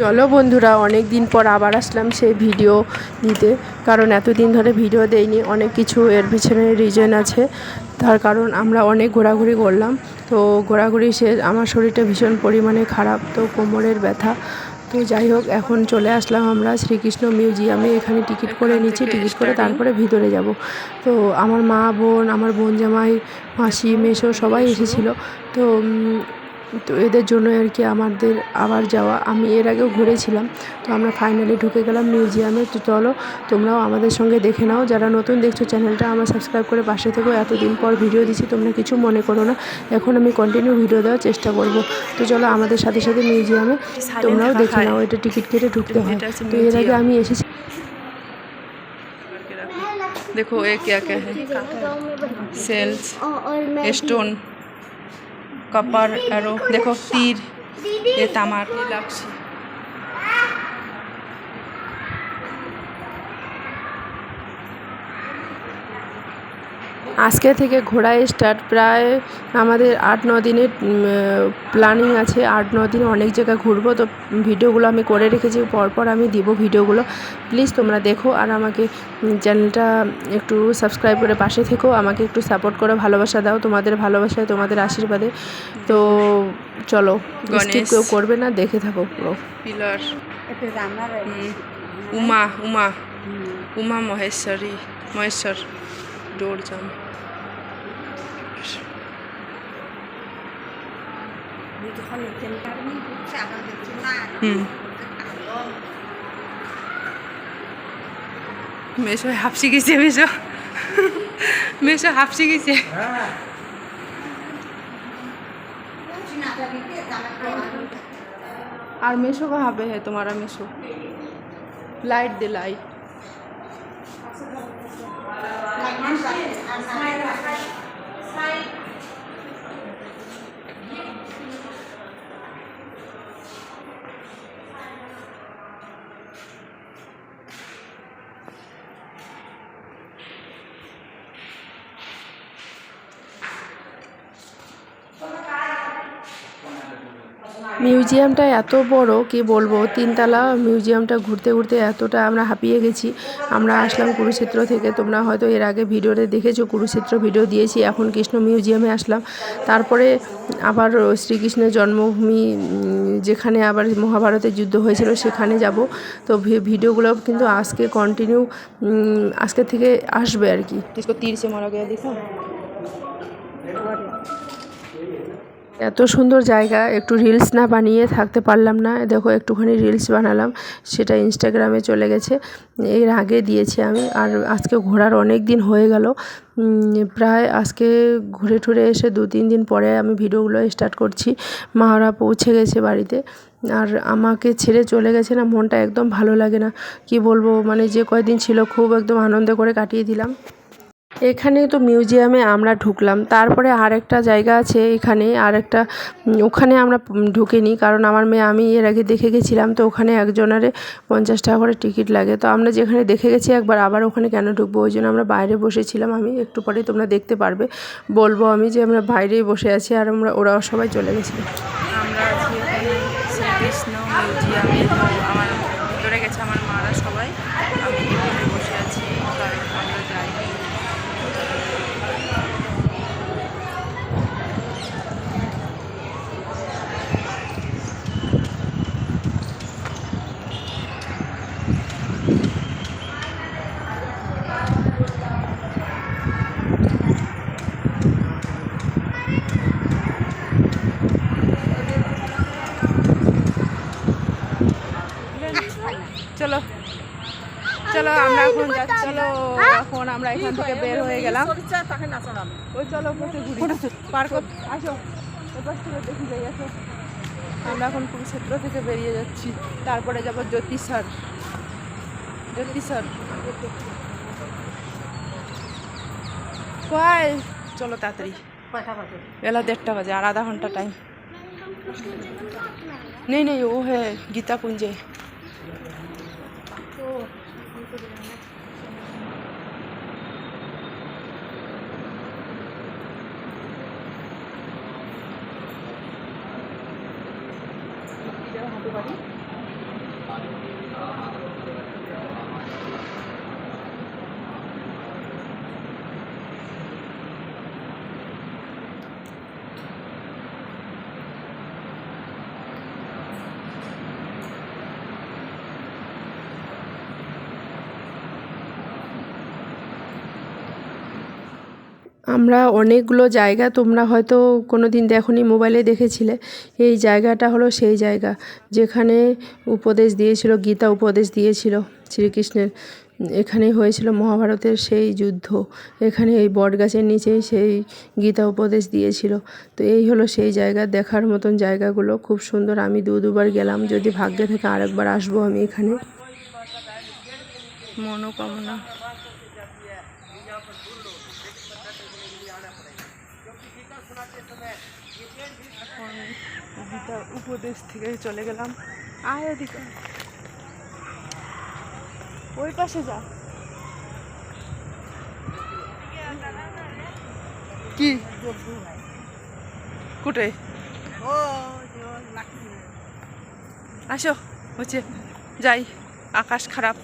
চলো বন্ধুরা অনেক দিন পর আবার আসলাম সেই ভিডিও দিতে কারণ এতদিন ধরে ভিডিও দেইনি অনেক কিছু এর পিছনে রিজন আছে। তার কারণ আমরা অনেক ঘোরাঘুরি করলাম। তো ঘোরাঘুরি সে আমার শরীরটা ভীষণ পরিমাণে খারাপ তো কোমরের ব্যথা। তো যাই হোক এখন চলে আসলাম আমরা শ্রীকৃষ্ণ মিউজিয়ামে। এখানে টিকিট করে নিচ্ছি টিকিট করে তারপরে ভিতরে যাব। তো আমার মা বোন আমার বোন জামাই মাসি মেসো সবাই এসেছিল। তো তো এদের জন্য আর কি আমাদের আবার যাওয়া আমি এর আগেও ঘুরেছিলাম তো আমরা ফাইনালি ঢুকে গেলাম মিউজিয়ামে তো চলো তোমরাও আমাদের সঙ্গে দেখে নাও যারা নতুন দেখছো চ্যানেলটা আমার সাবস্ক্রাইব করে পাশে থেকো এতদিন পর ভিডিও দিচ্ছি তোমরা কিছু মনে করো না এখন আমি কন্টিনিউ ভিডিও দেওয়ার চেষ্টা করব তো চলো আমাদের সাথে সাথে মিউজিয়ামে তোমরাও দেখে নাও এটা টিকিট কেটে ঢুকতে হয় এটা হচ্ছে তো এর আগে museum। আমি এসেছি देखो ये क्या क्या है सेल्स स्टोन કપર એરો દેખો તીર એ તમારે લાગશે আজকে থেকে ঘোরা স্টার্ট প্রায় আমাদের আট ন দিনের প্ল্যানিং আছে। আট ন দিন অনেক জায়গায় ঘুরবো। তো ভিডিওগুলো আমি করে রেখেছি। পরপর আমি দিব ভিডিওগুলো। প্লিজ তোমরা দেখো আর আমাকে চ্যানেলটা একটু সাবস্ক্রাইব করে পাশে থেকো। আমাকে একটু সাপোর্ট করে ভালোবাসা দাও। তোমাদের ভালোবাসায় তোমাদের আশীর্বাদে। তো চলো স্কিপ কেউ করবে না। দেখে থাকো পুরো। উমা উমা উমা। মহেশ্বরী মহেশ্বর ডোর জাম আমি যখন এখানকার আমি হচ্ছে আবার দেখছি মেশো হাফসি গেছে মেশো মেশো হাফসি গেছে আর মেশো কা হবে হ্যাঁ তোমারা মেশো লাইট দে লাইট। লাইট মিউজিয়ামটা এত বড়, কি বলব? তিনতলা মিউজিয়ামটা ঘুরতে ঘুরতে এতটা আমরা হাঁপিয়ে গেছি। আমরা আসলাম কুরুক্ষেত্র থেকে। তোমরা হয়তো এর আগে ভিডিওতে দেখেছ, কুরুক্ষেত্র ভিডিও দিয়েছি। এখন কৃষ্ণ মিউজিয়ামে আসলাম। তারপরে আবার শ্রীকৃষ্ণের জন্মভূমি যেখানে আবার মহাভারতের যুদ্ধ হয়েছিল, সেখানে যাব। তো ভিডিওগুলো কিন্তু আজকে কন্টিনিউ আজকে থেকে আসবে আর কি। তিরিশে মারা গেছে দেখো এত সুন্দর জায়গা, একটু রিলস না বানিয়ে থাকতে পারলাম না। দেখো, একটুখানি রিলস বানালাম, সেটা ইনস্টাগ্রামে চলে গেছে। এর আগে দিয়েছি আমি, আর আজকে ঘোরার অনেক দিন হয়ে গেল। প্রায় আজকে ঘুরে টুরে এসে দু তিন দিন পরে আমি ভিডিওগুলো স্টার্ট করছি। মারা পৌঁছে গেছে বাড়িতে, আর আমাকে ছেড়ে চলে গেছে না, মনটা একদম ভালো লাগে না। কি বলব মানে যে কয়দিন ছিল, খুব একদম আনন্দ করে কাটিয়ে দিলাম। এখানে তো মিউজিয়ামে আমরা ঢুকলাম। তারপরে আরেকটা জায়গা আছে এখানে, আরেকটা ওখানে আমরা ঢুকিনি কারণ আমার মেয়ে, আমি এর আগে দেখে গেছিলাম তো ওখানে একজনারে পঞ্চাশ টাকা করে টিকিট লাগে। তো আমরা যেখানে দেখে গেছি একবার আবার ওখানে কেন ঢুকবো? ওই জন্য আমরা বাইরে বসেছিলাম। আমি একটু পরে তোমরা দেখতে পারবে। বলব আমি যে আমরা বাইরেই বসে আছি আর আমরা, ওরাও সবাই চলে গেছিল আমরা আছি এখানে শ্রীকৃষ্ণ মিউজিয়ামে তো আমার ভিতরে গেছে আমার মারা সবাই আমি এখানে বসে আছি কারণ আমরা যাই চলো চলো আমরা এখন চলো এখন আমরা এখান থেকে বের হয়ে গেলাম। ওই চলো পার্ক আসো। দেখি যাই আমরা এখন কুরুক্ষেত্র থেকে বেরিয়ে যাচ্ছি। তারপরে যাব জ্যোতি স্যার জ্যোতি স্যার কয়? চলো তাড়াতাড়ি। বেলা দেড়টা বাজে আর আধা ঘণ্টা টাইম নেই নেই ও হ্যাঁ গীতা পুঞ্জে করতে পারি। আমরা অনেকগুলো জায়গা তোমরা হয়তো কোনো দিন দেখোনি, মোবাইলে দেখেছিলে। এই জায়গাটা হলো সেই জায়গা যেখানে উপদেশ দিয়েছিল, গীতা উপদেশ দিয়েছিল শ্রীকৃষ্ণের। এখানেই হয়েছিল মহাভারতের সেই যুদ্ধ। এখানে এই বট গাছের নিচেই সেই গীতা উপদেশ দিয়েছিল। তো এই হলো সেই জায়গা, দেখার মতন জায়গাগুলো। খুব সুন্দর, আমি দু দুবার গেলাম, যদি ভাগ্যে থেকে আরেকবার আসব আমি এখানে। মনোকামনা এখন গীতা উপদেশ থেকে চলে গেলাম। আয় ওদিকে ওই পাশে যা। কি? কুটে আসো হচ্ছে যাই আকাশ খারাপ।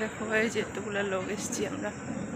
দেখো এই যে এতগুলো লোক এসছি আমরা।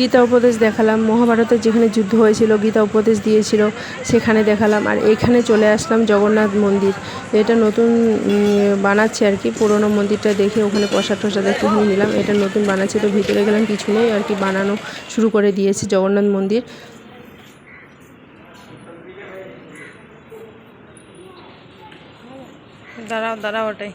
গীতা উপদেশ দেখালাম মহাভারতের যেখানে যুদ্ধ হয়েছিল গীতা উপদেশ দিয়েছিল, সেখানে দেখালাম। আর এখানে চলে আসলাম জগন্নাথ মন্দির। এটা নতুন বানাচ্ছে আর কি, পুরোনো মন্দিরটা দেখে ওখানে প্রসাদ টসাদ একটুখানি নিলাম। এটা নতুন বানাচ্ছে, তো ভিতরে গেলাম, কিছু নেই আর কি, বানানো শুরু করে দিয়েছে জগন্নাথ মন্দির। দাঁড়াও দাঁড়াও ওটাই।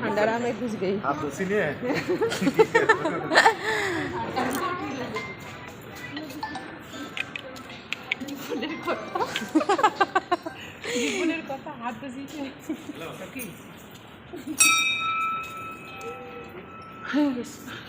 ভান্ডারা में घुस गई आप तो इसीलिए জীবনের কথা হাত দিয়েছে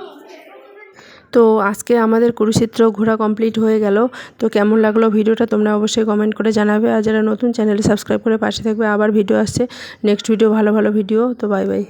তো আজকে আমাদের কুরুক্ষেত্র ঘোরা কমপ্লিট হয়ে গেল। তো কেমন লাগল ভিডিওটা তোমরা অবশ্যই কমেন্ট করে জানাবে। আর যারা নতুন চ্যানেলে সাবস্ক্রাইব করে পাশে থাকবে, আবার ভিডিও আসছে। নেক্সট ভিডিও ভালো ভালো ভিডিও তো বাই বাই